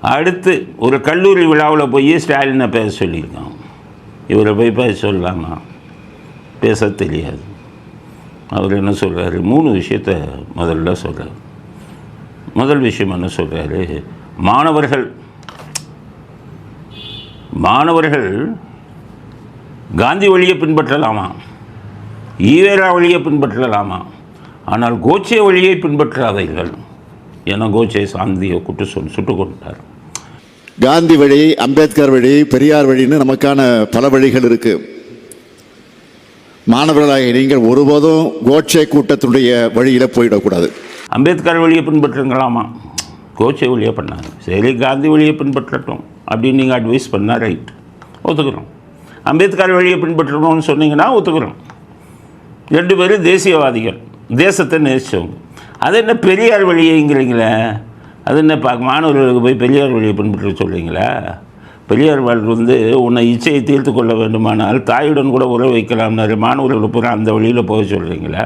அடுத்து ஒரு கல்லூரி விழாவில் போய் ஸ்டாலினை பேச சொல்லியிருக்கான். இவரை போய் பேச சொல்லலாமா? பேச தெரியாது. அவர் என்ன சொல்கிறாரு மூணு விஷயத்த முதல்ல சொல்கிறார் முதல் விஷயம் என்ன சொல்கிறாரு மாணவர்கள் மாணவர்கள் காந்தி வழியை பின்பற்றலாமா? ஈவேரா வழியை பின்பற்றலாமா? ஆனால் கோச்சே வழியை பின்பற்றாதீர்கள். என கோச்சே சாந்தியை குட்டு சொல் சுட்டுக் கொண்டார் காந்தி வழி அம்பேத்கர் வழி பெரியார் வழின்னு நமக்கான பல வழிகள் இருக்கு. மாணவர்களாக நீங்கள் ஒருபோதும் கோட்சே கூட்டத்துடைய வழியில் போயிடக்கூடாது. அம்பேத்கர் வழியை பின்பற்றுங்களாமா? கோச்சே வழியை பண்ணாங்க சரி காந்தி வழியை பின்பற்றட்டும். அப்படின்னு நீங்கள் அட்வைஸ் பண்ணால் ரைட் ஒத்துக்கிறோம். அம்பேத்கர் வழியை பின்பற்றணும்னு சொன்னீங்கன்னா ஒத்துக்கிறோம். ரெண்டு பேரும் தேசியவாதிகள். தேசத்தை நேசித்தவங்க அது என்ன பெரியார் வழியைங்கிறீங்களே? அது என்ன பா மாணவர்களுக்கு போய் பெரியார் வழியை பின்பற்ற சொல்கிறீங்களா பெரியார் வாழ் வந்து உன்னை இச்சையை தீர்த்து கொள்ள வேண்டுமானால் தாயுடன் கூட உறவு வைக்கலாம்னாரு மாணவர்களுக்கு பூரா அந்த வழியில் போக சொல்கிறீங்களா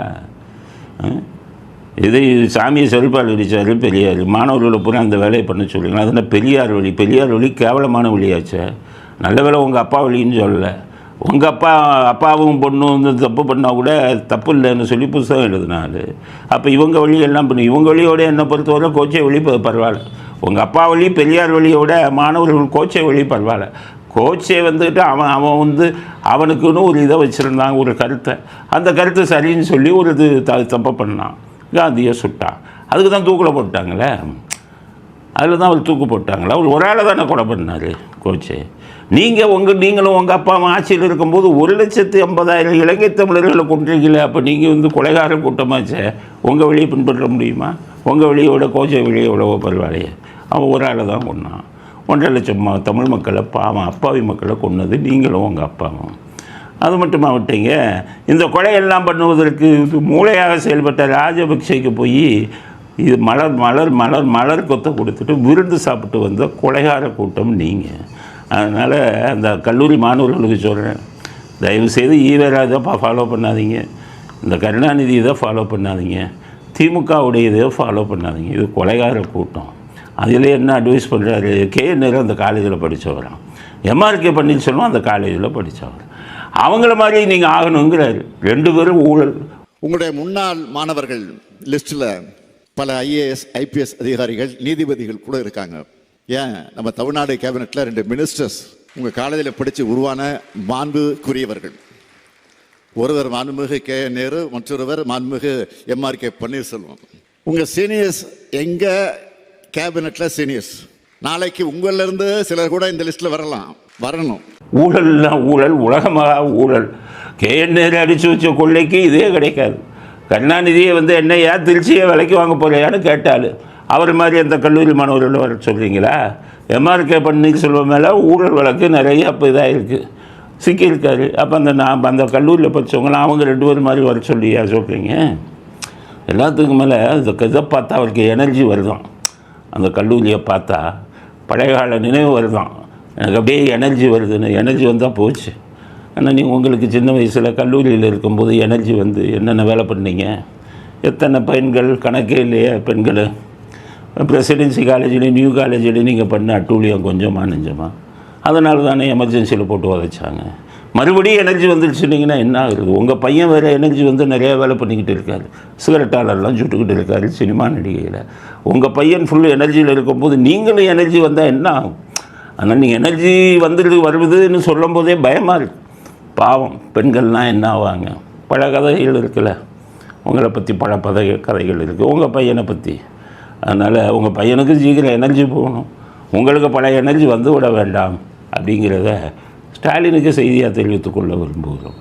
இதை சாமியை செல்பால் அடித்தார் பெரியார். மாணவர்களை பூரா அந்த வேலையை பண்ண சொல்கிறீங்களா அது என்ன பெரியார் வழி? பெரியார் வழி கேவலமான வழியாச்சே. நல்ல வேலை உங்கள் அப்பா வழின்னு சொல்லலை. உங்கள் அப்பா அப்பாவும் பொண்ணும் வந்து தப்பு பண்ணால் கூட தப்பு இல்லைன்னு சொல்லி புத்தகம் எழுதினாரு. அப்போ இவங்க வழி எல்லாம் பண்ணி. இவங்க வழியோட என்னை பொறுத்தவரை கோச்சை வழி பரவாயில்ல. உங்கள் அப்பா வழி பெரியார் வழியோட மாணவர்கள் கோச்சை வழி பரவாயில்ல. கோச்சே வந்துட்டு அவன் அவன் வந்து அவனுக்குன்னு ஒரு இதை வச்சுருந்தான் ஒரு கருத்தை. அந்த கருத்து சரின்னு சொல்லி ஒரு இது த தப்பை பண்ணான். காந்தியை சுட்டான். அதுக்கு தான் தூக்கில் போட்டாங்களே. அதில் தான் அவர் தூக்கு போட்டாங்களா? அவர் ஒரு ஆளை தானே கொலை பண்ணார்? கோச்சே நீங்கள் உங்கள் நீங்களும் உங்கள் அப்பா அம்மா ஆட்சியில் இருக்கும்போது ஒரு லட்சத்து ஐம்பதாயிரம் இலங்கை தமிழர்களை கொன்றீங்களே அப்போ நீங்கள் வந்து கொலைகார கூட்டமாச்சே? உங்கள் வழியை பின்பற்ற முடியுமா? உங்கள் வழியோட கோச்சை வழியை எவ்வளவோ பரவாயில்லையே. அவன் ஒரு ஆளை தான் கொன்னான். ஒன்றரை லட்சம் தமிழ் மக்களை பாவம் அப்பாவி மக்களை கொன்னது நீங்களும் உங்கள் அப்பாவும். அது மட்டுமா விட்டீங்க? இந்த கொலையெல்லாம் பண்ணுவதற்கு இது மூளையாக செயல்பட்ட ராஜபக்சேக்கு போய் இது மலர் மலர் மலர் மலர் கொத்த கொடுத்துட்டு விருந்து சாப்பிட்டு வந்த கொலைகார கூட்டம் நீங்கள் அதனால் அந்த கல்லூரி மாணவர்களுக்கு சொல்கிறேன் தயவுசெய்து ஈவேரா இதை ஃபாலோ பண்ணாதீங்க. இந்த கருணாநிதி இதை ஃபாலோ பண்ணாதீங்க. திமுகவுடைய இதை ஃபாலோ பண்ணாதீங்க. இது கொலைகார கூட்டம். அதில் என்ன அட்வைஸ் பண்ணுறாரு கே. நேரு அந்த காலேஜில் படித்தவரான் எம்ஆர்கே பன்னீர்செல்வம் அந்த காலேஜில் படித்தவர் அவங்கள மாதிரி நீங்கள் ஆகணுங்கிறாரு. ரெண்டு பேரும் ஊழல். உங்களுடைய முன்னாள் மாணவர்கள் லிஸ்ட்டில் பல ஐஏஎஸ் ஐபிஎஸ் அதிகாரிகள் நீதிபதிகள் கூட இருக்காங்க. ஏன்? நம்ம தமிழ்நாடு கேபினெட்டில் ரெண்டு மினிஸ்டர்ஸ் உங்க காலேஜில் படித்து உருவான மாண்புக்குரியவர்கள். ஒருவர் மாண்புமிகு கே. நேரு மற்றொருவர் மாண்புமிகு எம்ஆர் கே. பன்னீர்செல்வம். உங்க சீனியர்ஸ் எங்க கேபினெட்டில் சீனியர்ஸ் நாளைக்கு உங்களிலிருந்து சிலர் கூட இந்த லிஸ்ட்ல வரலாம். வரணும். ஊழல்லாம் ஊழல் உலகமாக ஊழல். கேஎன் நேரு அடித்து வச்ச கொள்ளைக்கு இதே கிடைக்காது. கருணாநிதியை வந்து என்னையா திருச்சியை விலைக்கு வாங்க போகிறையான்னு கேட்டாள். அவர் மாதிரி அந்த கல்லூரி மாணவர்கள் வர சொல்கிறீங்களா எம்ஆர்கே பன்னீர்செல்வம் மேலே ஊழல் வழக்கு நிறைய அப்போ இதாக இருக்குது சிக்கியிருக்காரு. அப்போ அந்த நான் அந்த கல்லூரியில் படித்தவங்களாம் அவங்க ரெண்டு பேர் மாதிரி வர சொல்லியா சொல்கிறீங்க எல்லாத்துக்கும் மேலே இந்த இதை பார்த்தா அவருக்கு எனர்ஜி வருதான். அந்த கல்லூரியை பார்த்தா பழைய கால நினைவு வருதான். எனக்கு அப்படியே எனர்ஜி வருதுன்னு. எனர்ஜி வந்தால் போச்சு. ஆனால் நீங்கள் உங்களுக்கு சின்ன வயசில் கல்லூரியில் இருக்கும்போது எனர்ஜி வந்து என்னென்ன வேலை பண்ணீங்க? எத்தனை பெண்கள் கணக்கே இல்லையே பெண்கள். பிரசிடென்சி காலேஜ்லேயும் நியூ காலேஜ்லேயும் நீங்கள் பண்ண அட்டூழியம் கொஞ்சமாக நெஞ்சமாக அதனால தானே எமர்ஜென்சியில் போட்டு உதைச்சாங்க மறுபடியும் எனர்ஜி வந்துருச்சுனிங்கன்னா என்ன ஆகுது உங்கள் பையன் வேறு எனர்ஜி வந்து நிறையா வேலை பண்ணிக்கிட்டு இருக்காரு. சிகரெட்டாளர்லாம் சுட்டுக்கிட்டு இருக்காரு சினிமா நடிகையில். உங்கள் பையன் ஃபுல் எனர்ஜியில் இருக்கும்போது நீங்களும் எனர்ஜி வந்தால் என்ன ஆகும்? ஆனால் நீங்கள் எனர்ஜி வந்துடுது வருவதுன்னு சொல்லும் போதே பயமாக இருக்குது பாவம். பெண்கள்லாம் என்ன ஆவாங்க? பல கதைகள் இருக்குல்ல. உங்களை பற்றி பல பதை கதைகள் இருக்குது உங்கள் பையனை பற்றி அதனால் உங்கள் பையனுக்கு சீக்கிரம் எனர்ஜி போகணும். உங்களுக்கு பல எனர்ஜி வந்து விட வேண்டாம். அப்படிங்கிறத ஸ்டாலினுக்கு செய்தியாக தெரிவித்துக்கொள்ள விரும்புகிறோம்.